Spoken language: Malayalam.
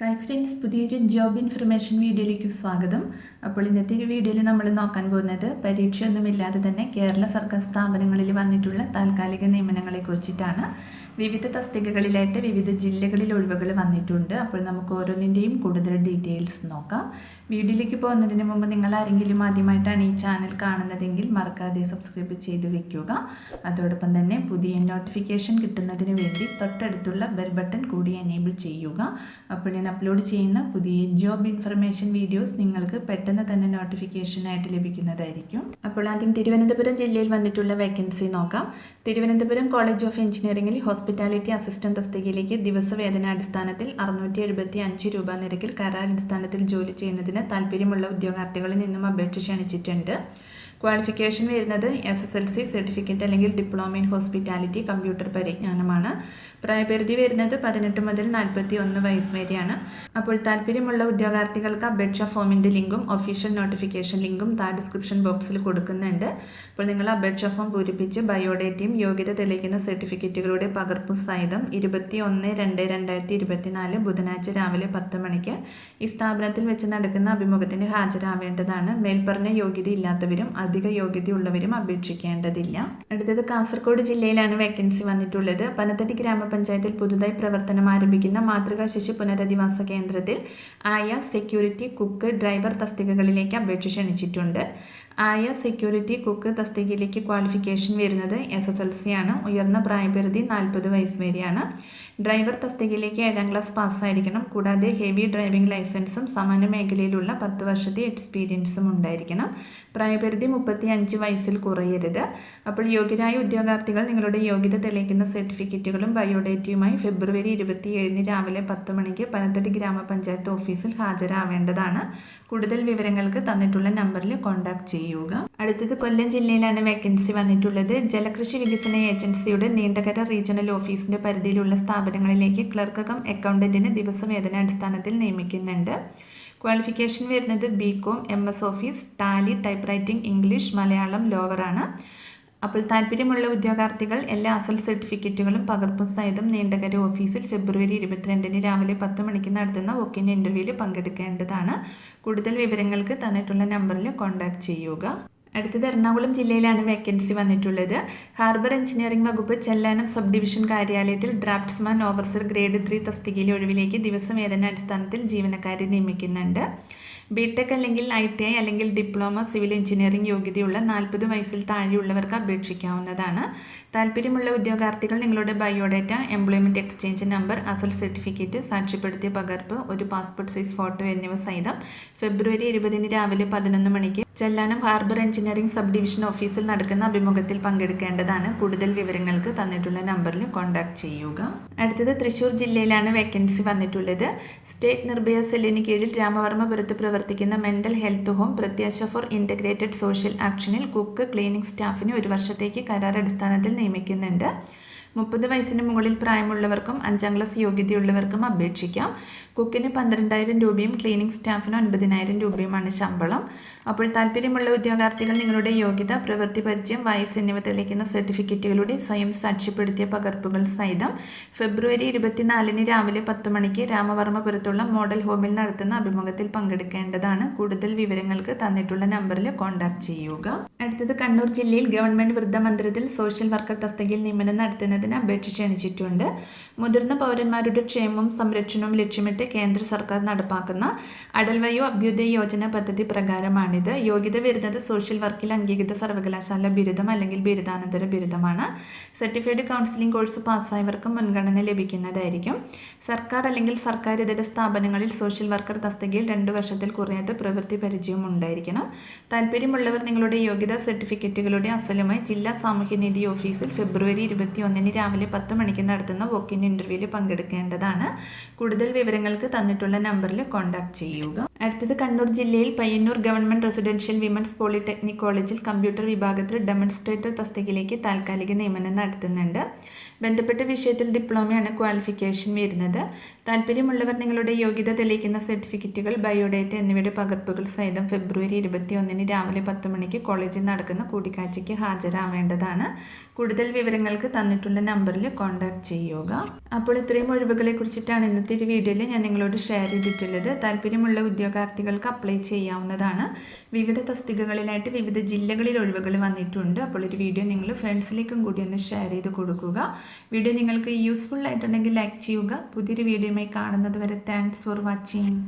ഹായ് ഫ്രണ്ട്സ് പുതിയൊരു ജോബ് ഇൻഫർമേഷൻ വീഡിയോയിലേക്ക് സ്വാഗതം. അപ്പോൾ ഇന്നത്തെ ഒരു വീഡിയോയിൽ നമ്മൾ നോക്കാൻ പോകുന്നത് പരീക്ഷയൊന്നുമില്ലാതെ തന്നെ കേരള സർക്കാർ സ്ഥാപനങ്ങളിൽ വന്നിട്ടുള്ള താൽക്കാലിക നിയമനങ്ങളെ കുറിച്ചിട്ടാണ്. വിവിധ തസ്തികകളിലായിട്ട് വിവിധ ജില്ലകളിൽ ഒഴിവുകൾ വന്നിട്ടുണ്ട്. അപ്പോൾ നമുക്ക് ഓരോന്നിന്റെയും കൂടുതൽ ഡീറ്റെയിൽസ് നോക്കാം. വീഡിയോയിലേക്ക് പോകുന്നതിന് മുമ്പ് നിങ്ങൾ ആരെങ്കിലും ആദ്യമായിട്ടാണ് ഈ ചാനൽ കാണുന്നതെങ്കിൽ മറക്കാതെ സബ്സ്ക്രൈബ് ചെയ്ത് വെക്കുക. അതോടൊപ്പം തന്നെ പുതിയ നോട്ടിഫിക്കേഷൻ കിട്ടുന്നതിന് വേണ്ടി തൊട്ടടുത്തുള്ള ബെൽ ബട്ടൺ കൂടി എനേബിൾ ചെയ്യുക. അപ്പോൾ ഞാൻ അപ്ലോഡ് ചെയ്യുന്ന പുതിയ ജോബ് ഇൻഫർമേഷൻ വീഡിയോസ് നിങ്ങൾക്ക് പെട്ടെന്ന് തന്നെ നോട്ടിഫിക്കേഷനായിട്ട് ലഭിക്കുന്നതായിരിക്കും. അപ്പോൾ ആദ്യം തിരുവനന്തപുരം ജില്ലയിൽ വന്നിട്ടുള്ള വേക്കൻസി നോക്കാം. തിരുവനന്തപുരം കോളേജ് ഓഫ് എഞ്ചിനീയറിംഗിൽ ഹോസ്പിറ്റാലിറ്റി അസിസ്റ്റന്റ് തസ്തികയിലേക്ക് ദിവസവേതനാടിസ്ഥാനത്തിൽ അറുന്നൂറ്റി എഴുപത്തി അഞ്ച് രൂപ നിരക്കിൽ കരാർ അടിസ്ഥാനത്തിൽ ജോലി ചെയ്യുന്നതിന് താല്പര്യമുള്ള ഉദ്യോഗാർത്ഥികളിൽ നിന്നും അപേക്ഷ ക്ഷണിച്ചിട്ടുണ്ട്. ക്വാളിഫിക്കേഷൻ വരുന്നത് S S L C certificate അല്ലെങ്കിൽ ഡിപ്ലോമ ഇൻ ഹോസ്പിറ്റാലിറ്റി കമ്പ്യൂട്ടർ പരിജ്ഞാനമാണ്. പ്രായപരിധി വരുന്നത് പതിനെട്ട് മുതൽ നാൽപ്പത്തി ഒന്ന് വയസ്സ് വരെയാണ്. അപ്പോൾ താല്പര്യമുള്ള ഉദ്യോഗാർത്ഥികൾക്ക് അപേക്ഷ ഫോമിന്റെ ലിങ്കും ഒഫീഷ്യൽ നോട്ടിഫിക്കേഷൻ ലിങ്കും താ ഡിസ്ക്രിപ്ഷൻ ബോക്സിൽ കൊടുക്കുന്നുണ്ട്. അപ്പോൾ നിങ്ങൾ അപേക്ഷ ഫോം പൂരിപ്പിച്ച് ബയോഡേറ്റയും യോഗ്യത തെളിയിക്കുന്ന സർട്ടിഫിക്കറ്റുകളുടെ പകർപ്പും സഹിതം ഇരുപത്തി ഒന്ന് രണ്ട് രണ്ടായിരത്തി ഇരുപത്തിനാല് ബുധനാഴ്ച രാവിലെ പത്ത് മണിക്ക് ഈ സ്ഥാപനത്തിൽ വെച്ച് നടക്കുന്ന അഭിമുഖത്തിന് ഹാജരാവേണ്ടതാണ്. മേൽപ്പറഞ്ഞ യോഗ്യതയില്ലാത്തവരും അധിക യോഗ്യതയുള്ളവരും അപേക്ഷിക്കേണ്ടതില്ല. അടുത്തത് കാസർഗോഡ് ജില്ലയിലാണ് വേക്കൻസി വന്നിട്ടുള്ളത്. പനത്തടി ഗ്രാമപഞ്ചായത്തിൽ പുതുതായി പ്രവർത്തനം ആരംഭിക്കുന്ന മാതൃകാ ശിശു പുനരധിവാസ കേന്ദ്രത്തിൽ ആയ സെക്യൂരിറ്റി കുക്ക് ഡ്രൈവർ തസ്തികകളിലേക്ക് അപേക്ഷ ക്ഷണിച്ചിട്ടുണ്ട്. ആയ സെക്യൂരിറ്റി കുക്ക് തസ്തികയിലേക്ക് ക്വാളിഫിക്കേഷൻ വരുന്നത് എസ് എസ് എൽ സി ആണ്. ഉയർന്ന പ്രായപരിധി നാൽപ്പത് വയസ്സ് വരെയാണ്. ഡ്രൈവർ തസ്തികയിലേക്ക് ഏഴാം ക്ലാസ് പാസ്സായിരിക്കണം. കൂടാതെ ഹെവി ഡ്രൈവിംഗ് ലൈസൻസും സമാന മേഖലയിലുള്ള പത്ത് വർഷത്തെ എക്സ്പീരിയൻസും ഉണ്ടായിരിക്കണം. പ്രായപരിധി മുപ്പത്തി അഞ്ച് വയസ്സിൽ കുറയരുത്. അപ്പോൾ യോഗ്യരായ ഉദ്യോഗാർത്ഥികൾ നിങ്ങളുടെ യോഗ്യത തെളിയിക്കുന്ന സർട്ടിഫിക്കറ്റുകളും ബയോഡേറ്റയുമായി ഫെബ്രുവരി ഇരുപത്തി ഏഴിന് രാവിലെ പത്ത് മണിക്ക് പനത്തടി ഗ്രാമപഞ്ചായത്ത് ഓഫീസിൽ ഹാജരാവേണ്ടതാണ്. കൂടുതൽ വിവരങ്ങൾക്ക് തന്നിട്ടുള്ള നമ്പറിൽ കോൺടാക്ട് ചെയ്യുക. അടുത്തത് കൊല്ലം ജില്ലയിലാണ് വേക്കൻസി വന്നിട്ടുള്ളത്. ജലകൃഷി വികസന ഏജൻസിയുടെ നീണ്ടകര റീജിയണൽ ഓഫീസിന്റെ പരിധിയിലുള്ള സ്ഥാപനങ്ങളിലേക്ക് ക്ലർക്ക് കം ദിവസവേതന അടിസ്ഥാനത്തിൽ നിയമിക്കുന്നുണ്ട്? ക്വാളിഫിക്കേഷൻ വരുന്നത് B com M S office Tally typewriting English Malayalam ലോവറാണ് അപ്പോൾ താല്പര്യമുള്ള ഉദ്യോഗാർത്ഥികൾ എല്ലാ അസൽ സർട്ടിഫിക്കറ്റുകളും പകർപ്പും സഹിതം നീണ്ടകര ഓഫീസിൽ ഫെബ്രുവരി ഇരുപത്തിരണ്ടിന് രാവിലെ പത്ത് മണിക്ക് നടത്തുന്ന വോക്കിൻ ഇന്റർവ്യൂവിൽ പങ്കെടുക്കേണ്ടതാണ്. കൂടുതൽ വിവരങ്ങൾക്ക് തന്നിട്ടുള്ള നമ്പറിൽ കോൺടാക്ട് ചെയ്യുക. അടുത്തത് എറണാകുളം ജില്ലയിലാണ് വേക്കൻസി വന്നിട്ടുള്ളത്. ഹാർബർ എഞ്ചിനീയറിംഗ് വകുപ്പ് ചെല്ലാനം സബ് ഡിവിഷൻ കാര്യാലയത്തിൽ ഡ്രാഫ്റ്റ്സ്മാൻ ഓഫീസർ ഗ്രേഡ് ത്രീ തസ്തികയിലെ ഒഴിവിലേക്ക് ദിവസവേതന അടിസ്ഥാനത്തിൽ ജീവനക്കാരെ നിയമിക്കുന്നുണ്ട്. ബിടെക് അല്ലെങ്കിൽ ഐ ടി ഐ അല്ലെങ്കിൽ ഡിപ്ലോമ സിവിൽ എഞ്ചിനീയറിംഗ് യോഗ്യതയുള്ള നാൽപ്പത് വയസ്സിൽ താഴെയുള്ളവർക്ക് അപേക്ഷിക്കാവുന്നതാണ്. താല്പര്യമുള്ള ഉദ്യോഗാർത്ഥികൾ നിങ്ങളുടെ ബയോഡേറ്റ എംപ്ലോയ്മെന്റ് എക്സ്ചേഞ്ച് നമ്പർ അസൽ സർട്ടിഫിക്കറ്റ് സാക്ഷ്യപ്പെടുത്തിയ പകർപ്പ് ഒരു പാസ്പോർട്ട് സൈസ് ഫോട്ടോ എന്നിവ സഹിതം ഫെബ്രുവരി ഇരുപതിന് രാവിലെ പതിനൊന്ന് മണിക്ക് Chellanam harbour engineering sub division ഓഫീസിൽ നടക്കുന്ന അഭിമുഖത്തിൽ പങ്കെടുക്കേണ്ടതാണ്. കൂടുതൽ വിവരങ്ങൾക്ക് തന്നിട്ടുള്ള നമ്പറിൽ കോൺടാക്ട് ചെയ്യുക. അടുത്തത് തൃശൂർ ജില്ലയിലാണ് വേക്കൻസി വന്നിട്ടുള്ളത്. സ്റ്റേറ്റ് നിർഭയ സെല്ലിന് കീഴിൽ രാമവർമ്മപുരത്ത് പ്രവർത്തിക്കുന്ന mental health home Prathyasha for integrated social ആക്ഷനിൽ cook cleaning സ്റ്റാഫിന് ഒരു വർഷത്തേക്ക് കരാർ അടിസ്ഥാനത്തിൽ നിയമിക്കുന്നുണ്ട്. മുപ്പത് വയസ്സിന് മുകളിൽ പ്രായമുള്ളവർക്കും അഞ്ചാം ക്ലാസ് യോഗ്യതയുള്ളവർക്കും അപേക്ഷിക്കാം. കുക്കിന് പന്ത്രണ്ടായിരം രൂപയും ക്ലീനിങ് സ്റ്റാഫിന് ഒൻപതിനായിരം രൂപയുമാണ് ശമ്പളം. അപ്പോൾ താല്പര്യമുള്ള ഉദ്യോഗാർത്ഥികൾ നിങ്ങളുടെ യോഗ്യത പ്രവൃത്തി പരിചയം വയസ്സ് എന്നിവ തെളിയിക്കുന്ന സർട്ടിഫിക്കറ്റുകളുടെ സ്വയം സാക്ഷ്യപ്പെടുത്തിയ പകർപ്പുകൾ സഹിതം ഫെബ്രുവരി ഇരുപത്തിനാലിന് രാവിലെ പത്ത് മണിക്ക് രാമവർമ്മപുരത്തുള്ള മോഡൽ ഹോമിൽ നടത്തുന്ന അഭിമുഖത്തിൽ പങ്കെടുക്കേണ്ടതാണ്. കൂടുതൽ വിവരങ്ങൾക്ക് തന്നിട്ടുള്ള നമ്പറിൽ കോൺടാക്ട് ചെയ്യുക. അടുത്തത് കണ്ണൂർ ജില്ലയിൽ ഗവൺമെന്റ് വൃദ്ധമന്ദിരത്തിൽ സോഷ്യൽ വർക്കർ തസ്തികയിൽ നിയമനം നടത്തുന്നതിന് അപേക്ഷ ക്ഷണിച്ചിട്ടുണ്ട്. മുതിർന്ന പൗരന്മാരുടെ ക്ഷേമവും സംരക്ഷണവും ലക്ഷ്യമിട്ട് കേന്ദ്ര സർക്കാർ നടപ്പാക്കുന്ന അടൽ വയോ അഭ്യുദയ യോജന പദ്ധതി പ്രകാരമാണിത്. യോഗ്യത വരുന്നത് സോഷ്യൽ വർക്കിൽ അംഗീകൃത സർവകലാശാല ബിരുദം അല്ലെങ്കിൽ ബിരുദാനന്തര ബിരുദമാണ്. സർട്ടിഫൈഡ് കൗൺസിലിംഗ് കോഴ്സ് പാസ്സായവർക്ക് മുൻഗണന ലഭിക്കുന്നതായിരിക്കും. സർക്കാർ അല്ലെങ്കിൽ സർക്കാർ ഇതര സ്ഥാപനങ്ങളിൽ സോഷ്യൽ വർക്കർ തസ്തികയിൽ രണ്ട് വർഷത്തിൽ കുറയാത്ത പ്രവൃത്തി പരിചയം ഉണ്ടായിരിക്കണം. താല്പര്യമുള്ളവർ നിങ്ങളുടെ യോഗ്യതാ സർട്ടിഫിക്കറ്റുകളുടെ അസലുമായി ജില്ലാ സാമൂഹ്യനീതി ഓഫീസിൽ ഫെബ്രുവരി ഇരുപത്തി ഒന്നിന് രാവിലെ പത്ത് മണിക്ക് നടത്തുന്ന വോക്കിൻ ഇന്റർവ്യൂവിൽ പങ്കെടുക്കേണ്ടതാണ്. കൂടുതൽ വിവരങ്ങൾക്ക് തന്നിട്ടുള്ള നമ്പറിൽ കോൺടാക്ട് ചെയ്യുക. അടുത്തത് കണ്ണൂർ ജില്ലയിൽ Payyanur government residential women's polytechnic കോളേജിൽ കമ്പ്യൂട്ടർ വിഭാഗത്തിൽ ഡെമോൺസ്ട്രേറ്റർ തസ്തികയിലേക്ക് താൽക്കാലിക നിയമനം നടത്തുന്നുണ്ട്. ബന്ധപ്പെട്ട വിഷയത്തിൽ ഡിപ്ലോമയാണ് ക്വാളിഫിക്കേഷൻ വരുന്നത്. താല്പര്യമുള്ളവർ നിങ്ങളുടെ യോഗ്യത തെളിയിക്കുന്ന സർട്ടിഫിക്കറ്റുകൾ ബയോഡേറ്റ എന്നിവയുടെ പകർപ്പുകൾ സഹിതം ഫെബ്രുവരി ഇരുപത്തി ഒന്നിന് രാവിലെ പത്ത് മണിക്ക് കോളേജിൽ നടക്കുന്ന കൂടിക്കാഴ്ചയ്ക്ക് ഹാജരാവേണ്ടതാണ്. കൂടുതൽ വിവരങ്ങൾക്ക് തന്നിട്ടുള്ള നമ്പറിൽ കോൺടാക്ട് ചെയ്യുക. അപ്പോൾ ഇത്രയും ഒഴിവുകളെ കുറിച്ചിട്ടാണ് ഇന്നത്തെ ഒരു വീഡിയോയിൽ ഞാൻ നിങ്ങളോട് ഷെയർ ചെയ്തിട്ടുള്ളത്. താല്പര്യമുള്ള ഉദ്യോഗാർത്ഥികൾക്ക് അപ്ലൈ ചെയ്യാവുന്നതാണ്. വിവിധ തസ്തികകളിലായിട്ട് വിവിധ ജില്ലകളിൽ ഒഴിവുകൾ വന്നിട്ടുണ്ട്. അപ്പോൾ ഒരു വീഡിയോ നിങ്ങൾ ഫ്രണ്ട്സിലേക്കും കൂടി ഒന്ന് ഷെയർ ചെയ്ത് കൊടുക്കുക. വീഡിയോ നിങ്ങൾക്ക് യൂസ്ഫുൾ ആയിട്ടുണ്ടെങ്കിൽ ലൈക്ക് ചെയ്യുക. പുതിയൊരു വീഡിയോയുമായി കാണുന്നത് വരെ താങ്ക്സ് ഫോർ വാച്ചിങ്